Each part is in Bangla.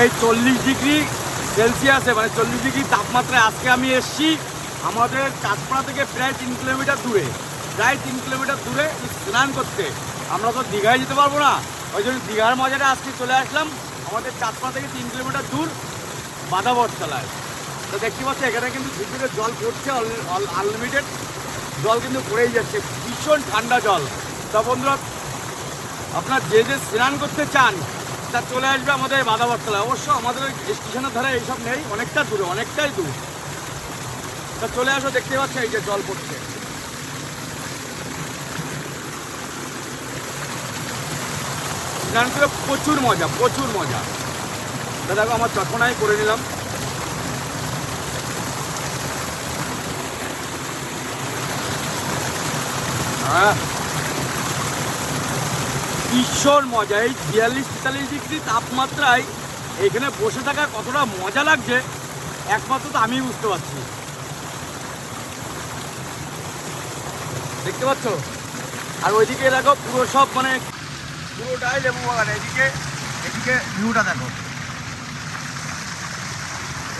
এই চল্লিশ ডিগ্রি সেলসিয়াসে মানে চল্লিশ ডিগ্রি তাপমাত্রায় আজকে আমি এসছি আমাদের কাঠপাড়া থেকে প্রায় তিন কিলোমিটার দূরে। প্রায় তিন কিলোমিটার দূরে স্নান করতে। আমরা তো দীঘায় যেতে পারব না। ওই জন্য দীঘার মজাটা আজকে চলে আসলাম। আমাদের চাঁদপাড়া থেকে তিন কিলোমিটার দূর বাদাবরতলায় তো দেখতে পাচ্ছি, এখানে কিন্তু ঝুঁকিতে জল পড়ছে আনলিমিটেড জল কিন্তু পড়েই যাচ্ছে। ভীষণ ঠান্ডা জল। তা বন্ধুরা, আপনার যে যে স্নান করতে চান তা চলে আসবে আমাদের বাদাবরতলায় অবশ্য আমাদের ওই স্টেশনের ধারে এইসব নেই, অনেকটা দূরে, অনেকটাই দূর। তা চলে আসো, দেখতে পাচ্ছ এই যে জল পড়ছে। প্রচুর মজা প্রচুর মজা। দেখো, আমার চটকনাই করে নিলাম। হ্যাঁ। ভীষণ মজা। এই বিয়াল্লিশ, তেতাল্লিশ ডিগ্রি তাপমাত্রায় এখানে বসে থাকা কতটা মজা লাগছে, একমাত্র তো আমিই বুঝতে পারছি। দেখতে পাচ্ছ? আর ওইদিকে দেখো পুরো সব মানে পুরোটাই লেবু বাগান। এদিকে এদিকে ভিউটা দেখো।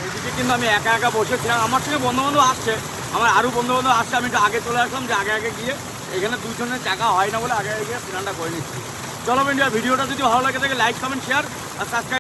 এইদিকে কিন্তু আমি একা একা বসেছিলাম। আমার সঙ্গে বন্ধু বান্ধব আসছে। আমার আরও বন্ধু বান্ধব আসছে। আমি একটু আগে চলে আসলাম যে আগে আগে গিয়ে এখানে দুজনের টাকা হয় না বলে আগে আগে প্ল্যানটা করে নিচ্ছি। চলো ইন্ডিয়া ভিডিওটা যদি ভালো লাগে থাকে লাইক কমেন্ট শেয়ার আর সাবস্ক্রাইব